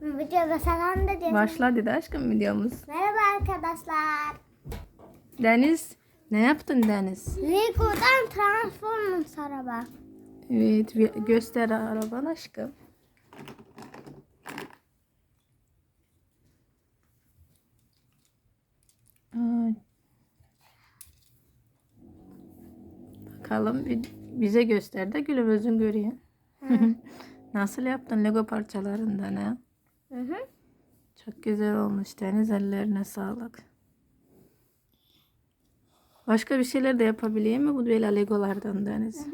Videoda sen dedi. Başla dedi aşkım videomuz. Merhaba arkadaşlar. Deniz ne yaptın Deniz? Lego'dan Transformers araba. Evet göster araban aşkım. Ay. Bakalım bize göster de gülüm özün göreyim. Nasıl yaptın Lego parçalarından ha? Hı hı. Çok güzel olmuş Deniz ellerine sağlık. Başka bir şeyler de yapabiliyor mu bu böyle Legolardan Deniz?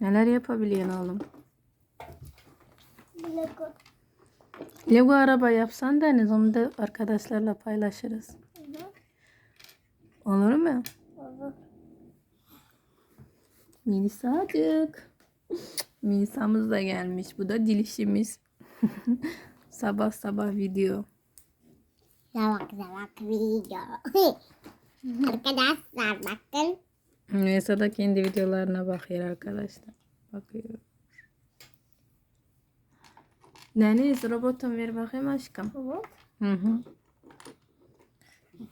Neler yapabiliyorsun oğlum? Lego. Lego araba yapsan Deniz onu da arkadaşlarla paylaşırız. Olur mu? Olur. Melisa'cık. Melisa'mız da gelmiş. Bu da dilişimiz. sabah sabah video. Yavak yavak video. Arkadaşlar bakın. Melisa da kendi videolarına bakıyor arkadaşlar. Bakıyor. Deniz robotum ver bakayım aşkım. Hı hı.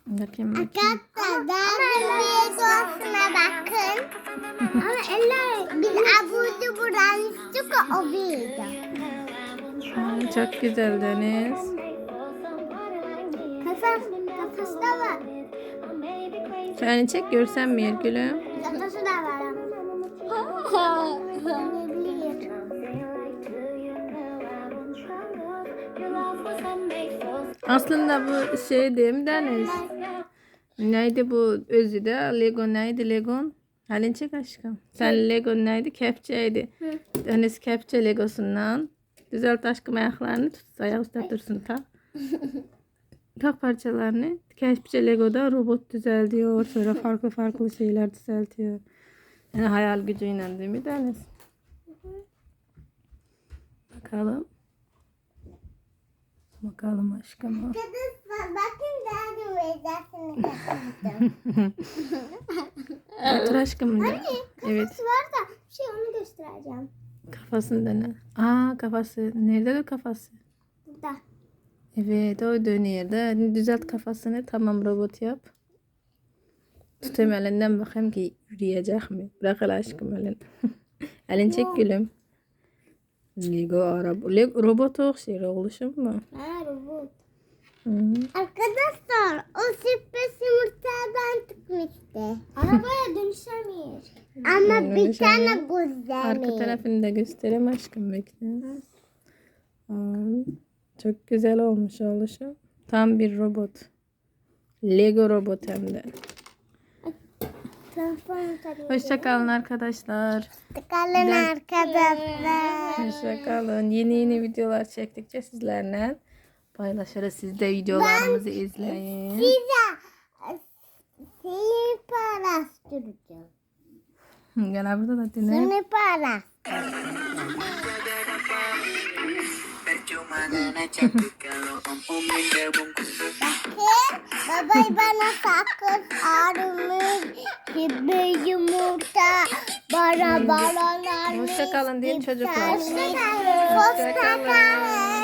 Bakayım bakayım. Arkadaşlar videosuna bakın. Ama eller biz abucu buradan çıkıyor o video. Ay, Çok güzel Deniz. Kafam, kafası da var. Sen çek görsen mi gülüm? Kafası da var ama. Aslında bu şey değil mi Deniz? Neydi bu özü de? Lego neydi Lego? Halin çek aşkım. Sen Lego neydi? Kepçeydi. Deniz kepçe Legosundan. Düzelt aşkım ayaklarını tut. Ayak üstte dursun tak. tak parçalarını. Kepçe Lego'da robot düzeltiyor. Sonra farklı farklı şeyler düzeltiyor. Yani hayal gücüyle değil mi Deniz? Bakalım. Bakalım aşkım. Bakın daha kapattım. Otur aşkım de. Evet. Var da bir şey onu göstereceğim. Kafasında ne? Aa kafası. Nerede o kafası? Burada. Evet o dönüyor da. Düzelt kafasını. Tamam robot yap. Tutayım elinden bakayım ki yürüyecek mi? Bırak el aşkım elin. elin çek gülüm. Lego araba. Lego robot okşuyor oluşum mu? Ha robot. Hı. Arkadaşlar o bir tane Arka güzel. tarafını da göstereyim aşkım bekle. Çok güzel olmuş oluşum. Tam bir robot. Lego robot hem de. Hoşçakalın arkadaşlar. Kalın arkadaşlar. Hoşçakalın. Yeni yeni videolar çektikçe sizlerle paylaşırız. Siz de videolarımızı izleyin. Size seni paylaştıracağım. Ganava da Tina. Você me para. Babai bana sakız arımız gibi yumurta bana balonlarmış. Hoşçakalın deyin çocuklar. Hoşçakalın. Hoşçakalın.